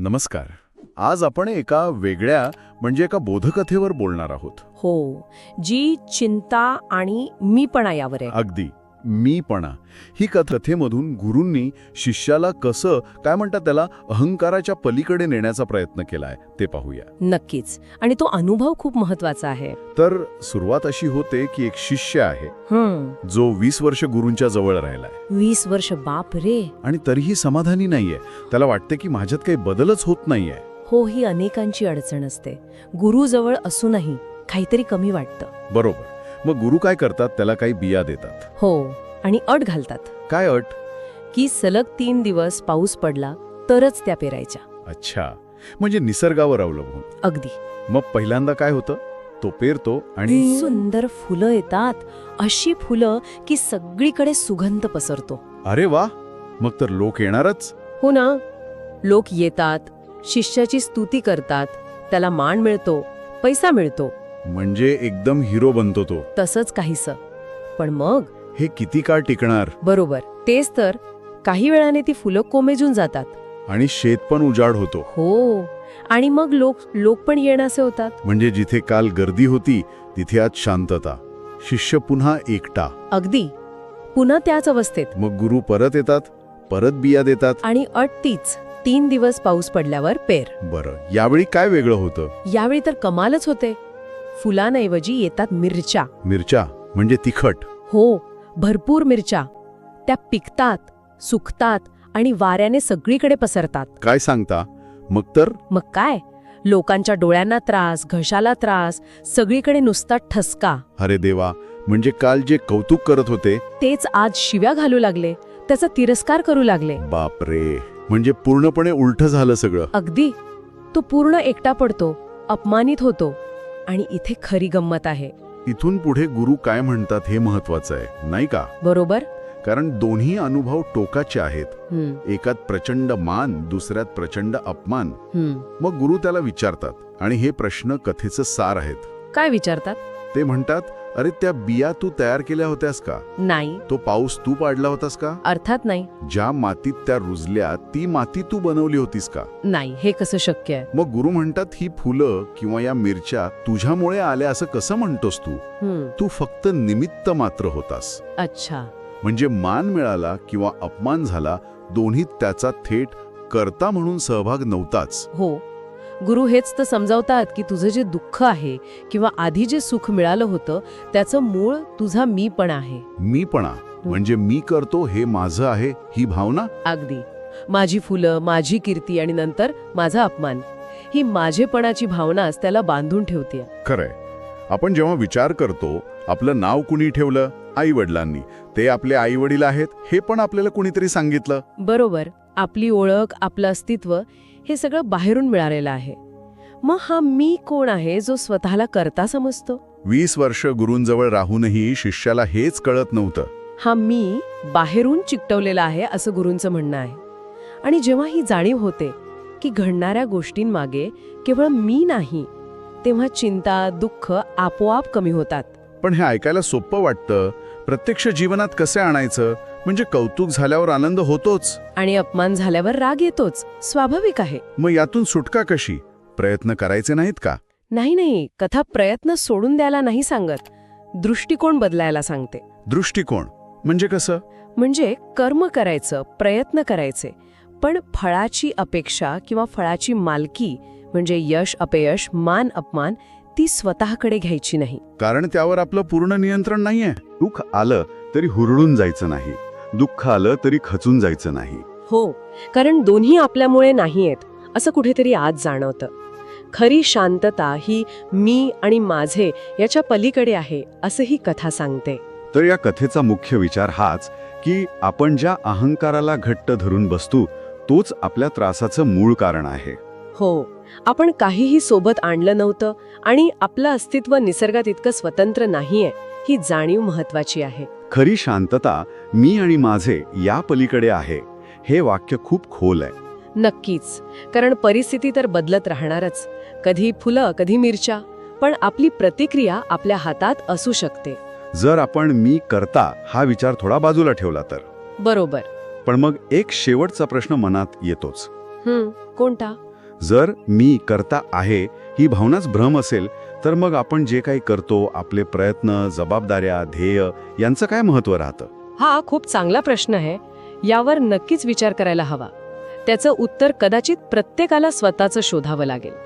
नमस्कार. आज आपण एका वेगळ्या म्हणजे एका बोधकथेवर बोलणार आहोत. हो जी चिंता आणि मीपणा यावर आहे. अगदी. मीपणा. ही कथ- कथेमधून गुरूंनी शिष्याला कसं काय म्हणतात त्याला अहंकाराच्या पलीकडे नेण्याचा प्रयत्न केलाय ते पाहूया. नक्कीच. आणि तो अनुभव खूप महत्त्वाचा आहे. तर सुरुवात अशी होते की एक शिष्य आहे. जो वीस वर्ष गुरूंच्या जवळ राहिलाय. वीस वर्ष बाप रे! आणि तरीही समाधानी नाहीये. त्याला वाटते की माझ्यात काही बदलच होत नाहीये. हो ही अनेकांची अडचण असते. गुरुजवळ असूनही काहीतरी कमी वाटतं. बरोबर. मग गुरु काय करतात? त्याला काही बिया देतात. हो आणि अट घालतात. काय अट की सलग तीन दिवस पाऊस पडला तरच त्या पेरायच्या. अच्छा. म्हणजे निसर्गावर अवलंबून. अगदी. मग पहिल्यांदा काय होतं? तो पेरतो आणि सुंदर फुलं येतात. अशी फुलं की सगळीकडे सुगंध पसरतो. अरे वा! मग तर लोक येणारच. हो ना. लोक येतात शिष्याची स्तुती करतात त्याला मान मिळतो पैसा मिळतो. म्हणजे एकदम हिरो बनतो तो. तसंच काहीसं. पण मग? हे किती काळ टिकणार? बरोबर. तेच तर. काही वेळाने ती फुलं कोमेजून जातात. आणि शेत पण उजाड होतो. हो. आणि मग लोक लोक पण येणासे होतात. म्हणजे जिथे काल गर्दी होती तिथे आज शांतता. शिष्य पुन्हा एकटा. अगदी. पुन्हा त्याच अवस्थेत. मग गुरु परत येतात परत बिया देतात. आणि अट तीच. तीन दिवस पाऊस पडल्यावर पेर. बरं. यावेळी काय वेगळं होतं? यावेळी तर कमालच होते. फुलांऐवजी येतात मिरच्या. मिरच्या म्हणजे तिखट. हो भरपूर मिरच्या. त्या पिकतात सुकतात आणि वाऱ्याने सगळीकडे पसरतात. काय सांगता? मग तर? मग काय? लोकांच्या डोळ्यांना त्रास घशाला त्रास सगळीकडे नुसता ठसका. अरे देवा म्हणजे काल जे कौतुक करत होते? तेच आज शिव्या घालू लागले. त्याचा तिरस्कार करू लागले. बापरे म्हणजे पूर्णपणे उलट झालं सगळं. अगदी. तो पूर्ण एकटा पडतो अपमानित होतो. आणि इथे खरी गंमत आहे. इथून पुढे गुरु काय म्हणतात हे महत्वाचं आहे नाही का? बरोबर? कारण दोन्ही अनुभव टोकाचे आहेत. एकात प्रचंड मान दुसऱ्यात प्रचंड अपमान. मग गुरु त्याला विचारतात आणि हे प्रश्न कथेचं सार आहेत. काय विचारतात? ते म्हणतात अरे त्या बिया तू तयार केल्या होत्यास का? नाही. तो पाऊस तू पाडला होतास का? अर्थात नाही. ज्या मातीत त्या रुजल्या ती माती तू बनवली होतीस का? नाही हे कसं शक्य आहे? मग गुरु म्हणतात ही फुलं किंवा या मिरच्या तुझ्यामुळे आल्या असं कसं म्हणतोस तू? तू फक्त निमित्त मात्र होतास. अच्छा. म्हणजे मान मिळाला किंवा अपमान झाला दोन्हीत त्याचा थेट कर्ता म्हणून सहभाग नव्हताच. हो. गुरु हेच तर समजावतात की तुझं जे दुःख आहे किंवा आधी जे सुख मिळालं होतं त्याचं मूळ तुझा मीपणा आहे. मीपणा म्हणजे मी करतो हे माझं आहे ही भावना? अगदी. माझी फुलं माझी कीर्ती आणि नंतर माझा अपमान. ही माझेपणाची भावनाच त्याला बांधून ठेवते खरंय. आपण जेव्हा विचार करतो आपलं नाव कुणी ठेवलं? आई वडिलांनी ते आपले आई वडील आहेत हे पण आपल्याला कुणीतरी सांगितलं? बरोबर. आपली ओळख आपलं अस्तित्व हे सगळं बाहेरून मिळालेलं आहे. मग हा मी कोण आहे जो स्वतःला करता समजतो? वीस वर्ष गुरूंजवळ राहूनही शिष्याला हेच कळत नव्हतं. हा मी बाहेरून चिकटवलेला आहे असं गुरूंचं म्हणणं आहे. आणि जेव्हा ही जाणीव होते की घडणाऱ्या गोष्टींमागे केवळ मी नाही तेव्हा चिंता दुःख आपोआप कमी होतात. पण हे ऐकायला सोपं वाटतं प्रत्यक्ष जीवनात कसे आणायचं? म्हणजे कौतुक झाल्यावर आनंद होतोच. आणि अपमान झाल्यावर राग येतोच. स्वाभाविक आहे. मग यातून सुटका कशी? प्रयत्न करायचे नाहीत का? नाही नाही. कथा प्रयत्न सोडून द्यायला नाही सांगत. दृष्टिकोन बदलायला सांगते. दृष्टिकोन. म्हणजे कसं? म्हणजे कर्म करायचं प्रयत्न करायचे. पण फळाची अपेक्षा किंवा फळाची मालकी म्हणजे यश अपयश मान अपमान ती स्वतःकडे घ्यायची नाही. कारण त्यावर आपलं पूर्ण नियंत्रण नाहीये. दुःख आलं तरी हुरळून जायचं नाही. दुःख आलं तरी खचून जायचं नाही. हो कारण दोन्ही आपल्यामुळे नाहीयेत असं कुठेतरी आज जाणवतं. खरी शांतता ही मी आणि माझे याच्या पलीकडे आहे असं ही कथा सांगते. तर या कथेचा मुख्य विचार हाच की आपण ज्या अहंकाराला घट्ट धरून बसतो तोच आपल्या त्रासाचं मूळ कारण आहे. हो आपण काहीही सोबत आणलं नव्हतं आणि आपलं अस्तित्व निसर्गात इतकं स्वतंत्र नाहीये ही जाणीव महत्वाची आहे. खरी शांतता मी आणि माझे या पलीकडे आहे हे वाक्य खूप खोल आहे. नक्कीच कारण परिस्थिती तर बदलत राहणारच. कधी फुलं कधी मिरच्या पण आपली प्रतिक्रिया आपल्या हातात असू शकते. जर आपण मी करता हा विचार थोडा बाजूला ठेवला तर. बरोबर. पण मग एक शेवटचा प्रश्न मनात येतोच. कोणता? जर मी करता आहे ही भावनाच भ्रम असेल तर मग आपण जे काही करतो आपले प्रयत्न जबाबदाऱ्या ध्येय यांचं काय महत्त्व राहतं? हा खूप चांगला प्रश्न आहे. यावर नक्कीच विचार करायला हवा. त्याचं उत्तर कदाचित प्रत्येकाला स्वतःचं शोधावं लागेल.